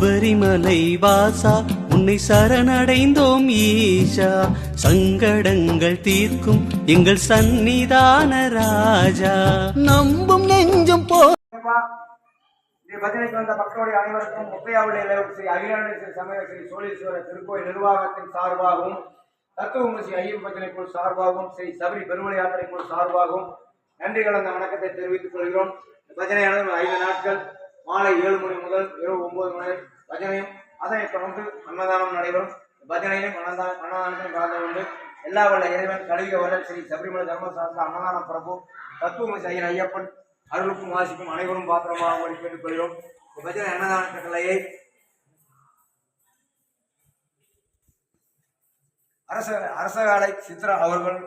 சபரிமலை வாசா உன்னை சரணடைந்தோம் ஈஷா. சங்கடங்கள் தீர்க்கும் எங்கள் சந்நிதான ராஜா. நம்பும் நெஞ்சும் போ வந்த மக்களுடைய அனைவருக்கும் முப்பையாவுடைய ஸ்ரீ அகிலாண்ட ஸ்ரீ சமய ஸ்ரீ சோழீஸ்வரர் திருக்கோயில் நிர்வாகத்தின் சார்பாகவும் தத்துவம் ஸ்ரீ ஐயப்ப பஜனை குழு சார்பாகவும் ஸ்ரீ சபரி பெருமலை யாத்திரை குழு சார்பாகவும் நன்றி கலந்த வணக்கத்தை தெரிவித்துக் கொள்கிறோம். பஜனையானது ஐந்து நாட்கள். மாலை ஏழு மணி முதல் இரவு ஒன்பது மணி பஜனையும் அதனைத் தொடர்ந்து அன்னதானம் நடைபெறும். பஜனையிலும் அன்னதான அன்னதானத்திலும் கலந்து கொண்டு எல்லா வல்ல இறைவன் கலிக வரல் ஸ்ரீ சபரிமலை தர்மசாஸ்திர அன்னதான பிரபு தத்துவம் ஐயன் ஐயப்பன் அருளுக்கும் வாசிக்கும் அனைவரும் பாத்திரமாக ஒளி கேட்டுக்கொள்கிறோம். பஜனை அன்னதான கட்டளையை அரச அரசகாலை சித்ரா அவர்கள்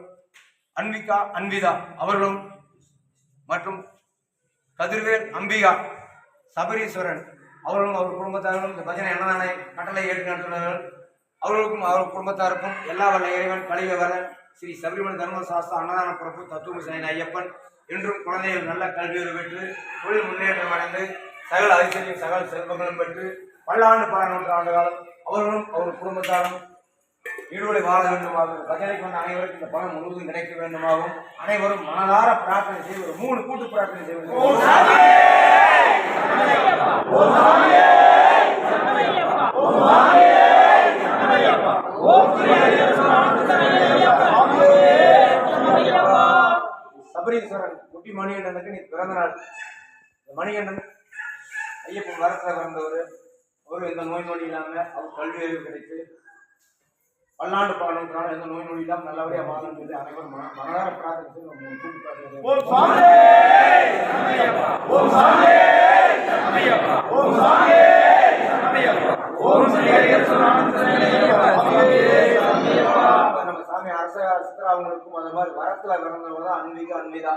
அன்பிகா அன்விதா அவர்களும் மற்றும் கதிர்வேல் அம்பிகா சபரீஸ்வரன். அவர்களும் அவர் குடும்பத்தாரும் இந்த பஜனை அன்னதான கட்டளை ஏற்று நடத்துகிறார்கள் அவர்களுக்கும் அவர் குடும்பத்தாருக்கும் எல்லா வல்ல இறைவன் கலிக ஸ்ரீ சபரிமலை தர்மசாஸ்திர அன்னதான பிரபு தத்துவ சேன ஐயப்பன் என்றும் குழந்தைகள் நல்ல கல்வியுறு பெற்று தொழில் முன்னேற்றம் அடைந்து சகல அதிசயம் சகல செல்வங்களும் பெற்று பல்லாண்டு பல நூற்றாண்டு காலம் அவர்களும் அவர் குடும்பத்தாரும் ஈடுபடி வாழ வேண்டுமாகவும் பஜனைக்கு வந்த அனைவருக்கும் இந்த பணம் முழுவதும் கிடைக்க வேண்டுமாகவும் அனைவரும் மனதார பிரார்த்தனை செய்வது ஒரு மூணு கூட்டு பிரார்த்தனை செய்வது சபரீஸ்வரன் குட்டி மணிகண்டனுக்கு நீ பிறந்த நாள். மணிகண்டன் ஐயப்பன் வரத்துல பிறந்தவர். அவரும் எந்த நோய் நொடி இல்லாமல் அவர் கல்வி அறிவு கிடைத்து பல்லாண்டு பாடலுக்கான எந்த நோய் நொடி இல்லாமல் நல்லபடியாக வாழணும் சொல்லி அனைவரும் மன மனதார பிரார்த்தனை ஓம் சாமி ஓம் சாமி ஓம் சாமி ஓம் சாமி ஓம் சாமி அவங்களுக்கும் அந்த மாதிரி வரத்துல பிறந்தவங்க தான் அன்பிகா அன்பிதா.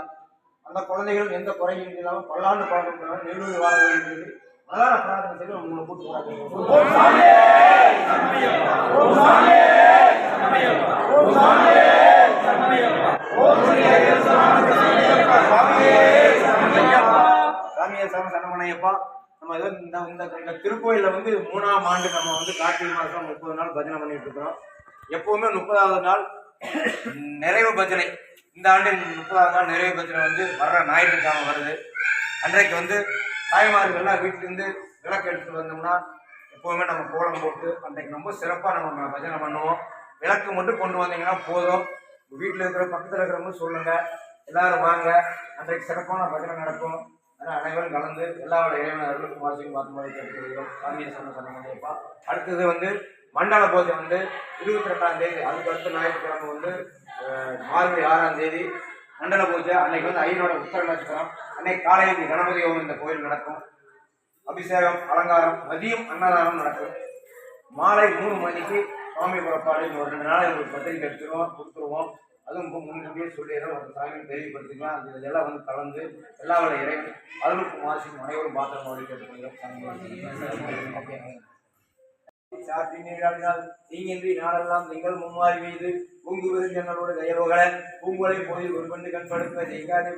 அந்த குழந்தைகளும் எந்த குறையும் இல்லாமல் பல்லாண்டு பாடலுக்கான நெல்லூர் வாழ வேண்டியது சொல்லி பிரார்த்தனை செய்து உங்களை கூட்டு பிரார்த்தனை சாமி நம்ம ஏதோ இந்த இந்த இந்த திருக்கோயிலில் வந்து மூணாம் ஆண்டு நம்ம வந்து கார்த்திகை மாதம் முப்பது நாள் பஜனை பண்ணிட்டு இருக்கிறோம். எப்பவுமே முப்பதாவது நாள் நிறைவு பஜனை. இந்த ஆண்டின் முப்பதாவது நாள் நிறைவு பஜனை வந்து வர்ற ஞாயிற்றுக்கிழமை வருது. அன்றைக்கு வந்து தாய்மார்கள்லாம் வீட்டிலேருந்து விளக்கு எடுத்துட்டு வந்தோம்னா எப்போவுமே நம்ம கோலம் போட்டு அன்றைக்கு ரொம்ப சிறப்பாக நம்ம பஜனை பண்ணுவோம். விளக்கு மட்டும் கொண்டு வந்தீங்கன்னா போதும். வீட்டில் இருக்கிற பக்கத்தில் இருக்கிறவங்க சொல்லுங்க. எல்லாரும் வாங்க. அன்றைக்கு சிறப்பான பஜனை நடக்கும். ஆனால் அனைவரும் கலந்து எல்லாரோட இறைவன் வாசிக்கும் பார்த்து மாதிரி கேட்டுக்கிறோம் சாமியை சொன்ன சொன்னப்பா அடுத்தது வந்து மண்டல பூஜை வந்து இருபத்தி ரெண்டாம் தேதி அதுக்கு அடுத்த ஞாயிற்றுக்கிழமை வந்து மார்கழி ஆறாம் தேதி மண்டல பூஜை. அன்னைக்கு வந்து ஐயனோட உத்தர நட்சத்திரம் அன்னைக்கு காலையில் கணபதி ஹோமம் இந்த கோயில் நடக்கும். அபிஷேகம் அலங்காரம் மதியம் அன்னதானம் நடக்கும். மாலை மூணு மணிக்கு சுவாமி புறப்பாடு ஒரு ரெண்டு நாள் எங்களுக்கு பத்திரிக்கை எடுத்துருவோம் கொடுத்துருவோம். அதுவும் முன்கூட்டியே சொல்லிடுறோம் ஒரு சாமி தெரியப்படுத்திக்கலாம். அது இதெல்லாம் வந்து கலந்து எல்லா வேலை இறைவன் அருளுக்கும் வாசிக்கும் அனைவரும் பாத்திரம் ஓடி கேட்டுக்கொள்கிறோம் சாத்தி நீராடினால் தீங்கின்றி நாடெல்லாம் நீங்கள் மும்மாறி மீது பூங்குவதில் என்னோட கயல்வகள பூங்குலை போய் ஒரு பெண்ணு கண்படுத்த ஜெய்காதி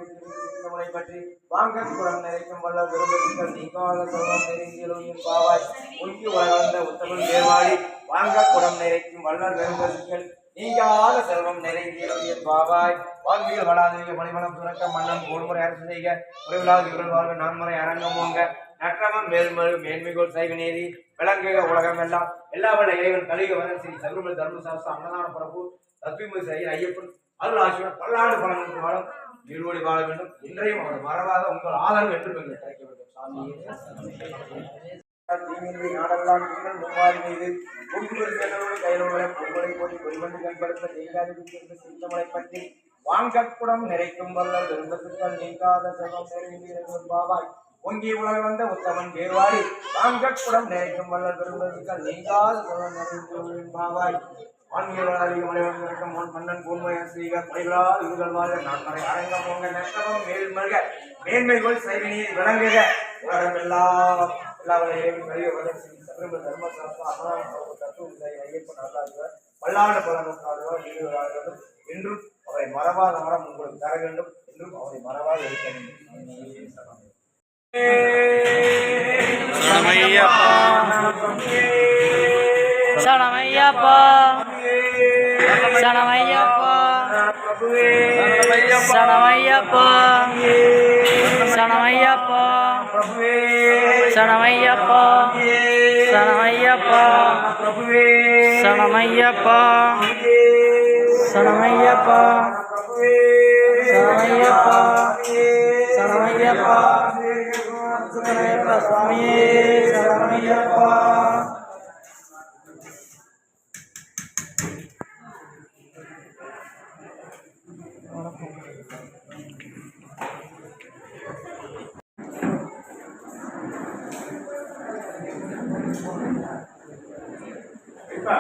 பற்றி வாங்க குடம் நிறைக்கும் வல்ல விரும்புகள் நீங்காத சொல்லம் நெருங்கியலோயும் பாவாய். ஒங்கி வளர்ந்த உத்தமன் தேவாடி வாங்க குடம் நிறைக்கும் வல்ல விரும்புகள் நீங்காத செல்வம் நெருங்கியலோயும் பாவாய். வாழ்வியல் வளாதீக மணிமணம் துறக்க மன்னன் கோடுமுறை அரசு செய்க குறைவில்லாத இவர்கள் வாழ்வு நான்முறை அரங்கமோங்க நற்றமம் மேல்மறு மேன்மைகோள் சைவ நீதி விளங்குக உலகம் எல்லாம் எல்லா வட இறைவன் கலிக வரன் ஸ்ரீ சபரிமலை தர்மசாஸ்திர அன்னதான பிரபு தத்துவமதி செய்ய ஐயப்பன் அருள் ஆசிரியர் பல்லாண்டு பலனுக்கு வாழும் இருவடி வாழ வேண்டும். இன்றையும் அவர் மறவாத உங்கள் ஆதரவு என்று எங்களுக்கு கிடைக்க வேண்டும். சாமியே தீமின்றி நாடெல்லாம் நீங்கள் மீது கையிலோட பொங்கலை கண்படுத்த சிந்தமலை பற்றி வாங்கக்குடம் நிறைக்கும் வல்லல் விரும்பத்துக்கள் நீங்காத செல்வம் நிறைந்த பாவாய். பொங்கி உலக வந்த உத்தமன் பேர்வாடி வாங்கக்குடம் நிறைக்கும் வல்ல விரும்பத்துக்கள் நீங்காத செல்வம் நிறைந்த பாவாய். மன்னன் கூர்மையன் ஸ்ரீக குறைகளால் வாழ்க. நான் மறை அரங்கம் உங்க மேல் மேன்மைகள் சைவினி விளங்குக. உலகமெல்லாம் எல்லா இறைவன் கழிவு வளர்ச்சி சபரிமலை தர்மசாஸ்திரம் அன்னதானம் ஐயப்பன் அல்லாதவர் பல்லாண்டு பல என்றும் அவரை மரபாத மரம் உங்களுக்கு தர வேண்டும். சரணமையப்பா சரணமையப்பா சரணமையப்பா சரணமையப்பா சரணமையப்பா சரணமையப்பா சரணமையப்பா சரணமையப்பா சரணமையப்பா சரணமையப்பா சரணமையப்பா சுவாமியே ஐயப்பா. இப்ப.